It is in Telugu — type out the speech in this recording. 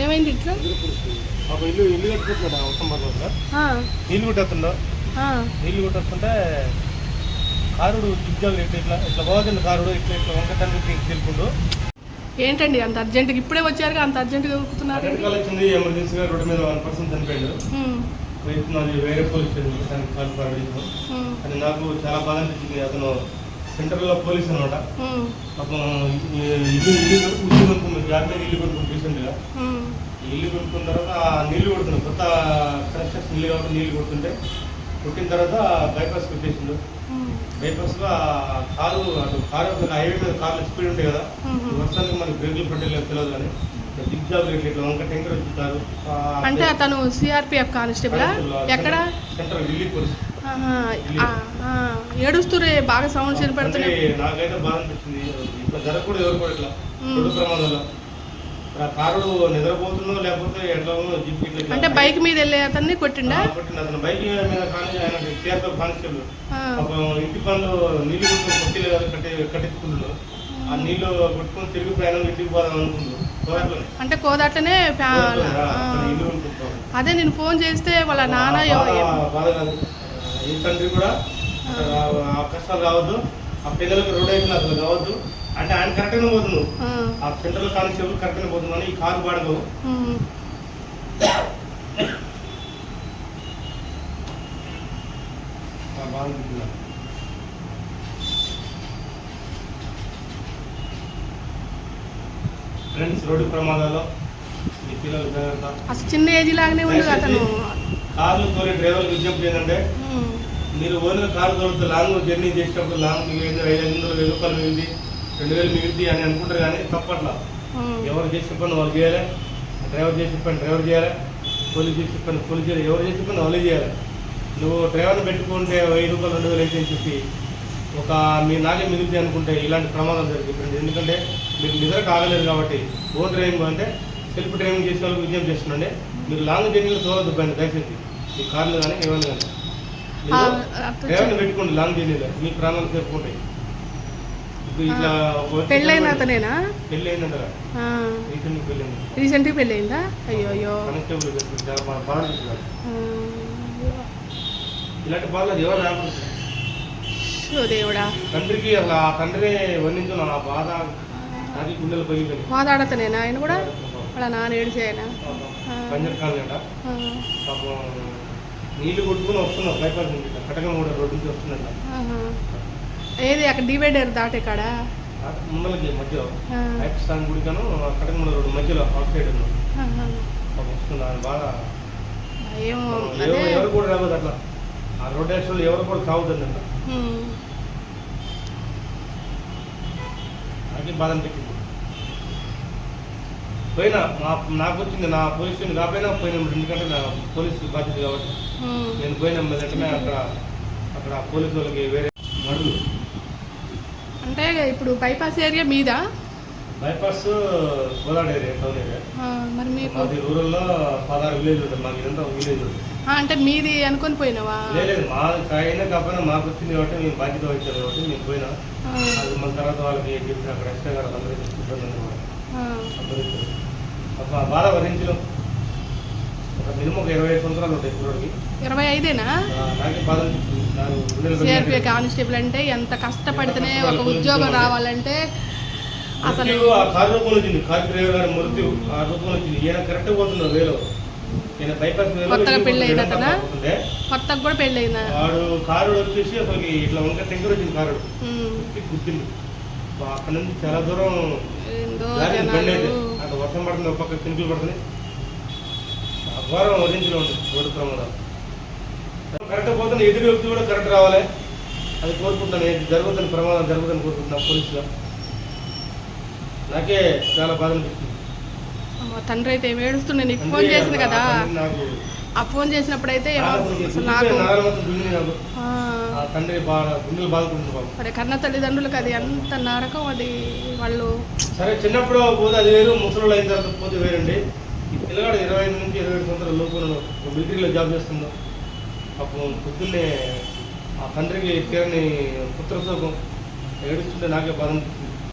ఏమైంది ఇంట్లో? ఇల్లు ఇల్లు కట్టుకుంటున్నాడు ఉత్తమ ఆ, నీళ్ళు కొట్టేస్తుండో నీళ్ళు కొట్టేస్తుంటే కారుడు జిగ్జాగ్ ఇట్లా ఇట్లా ఇట్లా పోతుంది కారుడు ఇట్లా ఇట్లా వంకటానికి తెలుపుకుంటూ ఏంటండి అంత అర్జెంటుగా? ఇప్పుడే వచ్చారుగా అంత అర్జెంటుగా వచ్చింది ఎమర్జెన్సీగా రోడ్డు మీద వన్ పర్సన్ చనిపోయాడు. వేరే పోలీస్ స్టేషన్ కాల్ ఉమ్, అది నాకు చాలా బాధ అనిపించింది. అతను సెంట్రల్లో పోలీస్ అనమాట. పాపం ఇల్లు ఇల్లు ఇల్లు జాబ్ మీద ఇల్లు కొనుక్కుంది రీసెంట్గా ఇల్లు కొనుక్కున్న తర్వాత నీళ్ళు కొడుతున్నాం కొత్త కన్స్ట్రక్షన్ ఇల్లు కాబట్టి నీళ్ళు కొడుతుంటే కొట్టిన తర్వాత బైపాస్ పెట్టేసిండు ఉమ్, బైపాస్లో ఆ కారు అటు కారు హైవే మీద కార్లు స్పీడ్ ఉంటాయి కదా. వర్షానికి మనకి బ్రేకులు పెట్టలేదు తెలియదు కానీ ఇట్లా వంక టెంకర్ వచ్చుతారు అంటే అతను సిఆర్పిఎఫ్ కానిస్టేబులా? ఎక్కడ? Central Delhi police. ఏడుస్తురే బాగా సౌండ్స్ అంటే వినపడుతున్నాయి నాకైతే బాధ అనిపించింది. ఇట్లా జరగకూడదు ఎవరు కూడా ఇట్లా. మ్మ్. రోడ్డు ప్రమాదంలో నిద్రపోతుందో లేకపోతే ఎట్లా ఉందో జిప్ ఇట్లా ఇట్లా అంటే బైక్ మీద వెళ్ళే అతన్ని కొట్టిండా? ఆ, కొట్టిండు. అతను బైక్ మీద కానీ ఆయన సిఆర్పీ కానిస్టేబుల్ ఆ, పాపం ఇంటి పనులు కట్టి ఆ కొట్టుకొని తిరిగి ప్రయాణం ఇంటికి పోదాం అంటే కోదాటనే అదే నేను ఫోన్ చేస్తే వాళ్ళ నాన్న తండ్రి కూడా కష్టాలు రావద్దు ఆ పిల్లలకు రోడ్ అయిపోయిన అసలు కావద్దు. అంటే ఆయన కరెక్ట్గా పోతున్నావు ఆ, ఆ సెంట్రల్ కానిస్టేబుల్ కరెక్ట్గా పోతున్నాను ఈ కారు అనిపించింది. ఫ్రెండ్స్ రోడ్డు ప్రమాదాల్లో పిల్లలు జాగ్రత్త. అసలు చిన్న ఏజ్ లాగానే ఉంది అతను. కార్లు తోలే డ్రైవర్లకు విజ్ఞప్తి ఏంటంటే మీరు ఓన్గా కారు తోలుతూ లాంగ్ జర్నీ చేసేటప్పుడు లాంగ్ మిగిలింది ఐదు వందలు వెయ్యి రూపాయలు మిగిలింది. రెండు వేలు మిగిలింది అని అనుకుంటారు కానీ తప్పట్లా. ఎవరు చేసే పని వాళ్ళు చేయాలి. డ్రైవర్ చేసే పని డ్రైవర్ చేయాలి. పోలీస్ చేసే పని పోలీస్ చేయాలి. ఎవరు చేసే పని వాళ్ళే చేయాలి. నువ్వు డ్రైవర్ని పెట్టుకుంటే వెయ్యి రూపాయలు రెండు వేలు అయితే అని చెప్పి ఒక మీ నాకే మిగిలింది అనుకుంటే ఇలాంటి ప్రమాదం జరుగుతుంది ఎందుకంటే మీరు నిద్ర కాగలేదు కాబట్టి ఓన్ డ్రైవింగ్ అంటే సెల్ఫ్ డ్రైవింగ్ చేసే వాళ్ళకి విజ్ఞప్తి చేస్తున్నాండి మీరు లాంగ్ జర్నీలో చూడొద్దు పైన దయచేసి. మీ కార్లు కానీ ఏమైనా కానీ. డ్రైవర్ని పెట్టుకోండి లాంగ్ జర్నీలో మీ ప్రాణాలు ఇప్పుడు ఇట్లా పెళ్ళైన అతనేనా? పెళ్ళి అయిందంట ఆ, రీసెంట్గా పెళ్ళి అయింది రీసెంట్గా పెళ్ళయిందా అయ్యో అయ్యో కానిస్టేబుల్ ఇలాంటి బాధలు ఎవరు రాకూడదు. ఓ దేవుడా. తండ్రికి అసలు ఆ తండ్రిని వర్ణించిన ఆ బాధ అది గుండెలు పోయిందని కోదాడతనేనా ఆయన కూడా? వాళ్ళ నాన్న ఏడిచి ఆయన ఆ, పంజర్ కాలనీ పాపం నీళ్ళు కొట్టుకుని వస్తున్నారు బైపాస్ నుంచి కటకం కూడా రోడ్డు నుంచి ఆహా. ఏది అక్కడ డివైడర్ దాటే కాడ ముందలకి మధ్యలో. ఆ, పాకిస్తాన్ గుడికను కటకం రోడ్డు మధ్యలో అవుట్ సైడ్ ఉన్నాం ఆయన బాధ ఏమో ఎవరు అదే కూడా రావద్దు అట్లా. ఆ రోడ్ యాక్సిడెంట్ ఎవరు కూడా కావద్దంట ఉమ్. నాకే బాధ అనిపించింది పోయినా నాకు వచ్చింది నా స్టేషన్ కాకపోయినా పోయినా ఎందుకంటే నా పోలీసు బాధ్యత కాబట్టి. ఉమ్. నేను పోయిన వెంటనే అక్కడ అక్కడ పోలీసు వాళ్ళకి వేరే మడుగు. అంటే ఇప్పుడు బైపాస్ ఏరియా మీద? Bypass Kodad area town area. ఆ, మరి మీకు? మాది రూరల్లో పదహారు విలేజ్ ఉంటుంది మాకు ఇదంతా విలేజ్ ఉంటుంది. అంటే మీది అనుకొని పోయినావా? లేదు మా అయినా కాకపోయినా మాకు వచ్చింది కాబట్టి మేము బాధ్యత వహించారు కాబట్టి మేము పోయినా. అది మన తర్వాత వాళ్ళకి చెప్పి అక్కడ ఎక్స్ట్రా గారు అందరికీ బాధ ఒక మినిమం ఒక ఇరవై సంవత్సరాలు ఉంటాయి కుర్రోడికి. ఇరవై ఐదేనా? నాకే బాధ నాకు గుండెలు. కానిస్టేబుల్ అంటే ఎంత కష్టపడితేనే ఒక ఉద్యోగం రావాలంటే అసలు ఆ కారు రూపంలో వచ్చింది. కార్ డ్రైవర్ గారి మృత్యు ఆ రూపంలో వచ్చింది. ఈయన కరెక్ట్ పోతున్నారు వేలో. ఈయన బైపాస్ వేలో కొత్తగా పెళ్ళి. కొత్తగా కూడా పెళ్ళయిందా వాడు కారు వచ్చేసి ఇట్లా వంక టెంకర్ వచ్చింది కారు. గుర్తింది. అక్కడ నుంచి చాలా దూరం అక్కడ వర్షం పడుతుంది ఒక పక్క చినుకులు పడుతుంది ఘోరం వరించిన ఉంటుంది రోడ్డు ప్రమాదం కరెక్ట్ పోతున్న ఎదురు వ్యక్తి కూడా కరెక్ట్ రావాలి. అది కోరుకుంటున్నాను ఏది జరుగుతుంది ప్రమాదం జరుగుతుందని కోరుకుంటున్నాను పోలీసుగా నాకే చాలా బాధ అనిపిస్తుంది. తండ్రి అయితే ఏం ఏడుస్తుండే నీకు ఫోన్ చేసింది కదా. ఆ ఫోన్ చేసినప్పుడు అయితే ఏమో నాకు తండ్రి బాగా గుండెలు బాదుకుంటుంది బాబు. మరి కన్న తల్లిదండ్రులకు అది ఎంత నరకం అది వాళ్ళు సరే చిన్నప్పుడు పోతే అది వేరు ముసలు అయిన తర్వాత పోతే వేరండి. ఈ పిల్లగాడు ఇరవై ఐదు నుంచి ఇరవై ఏడు సంవత్సరాల లోపు మిలిటరీలో జాబ్ చేస్తుందో పాపం పొద్దున్నే ఆ తండ్రికి తీరని పుత్ర శోకం ఏడుస్తుంటే నాకే బాధ అనిపిస్తుంది.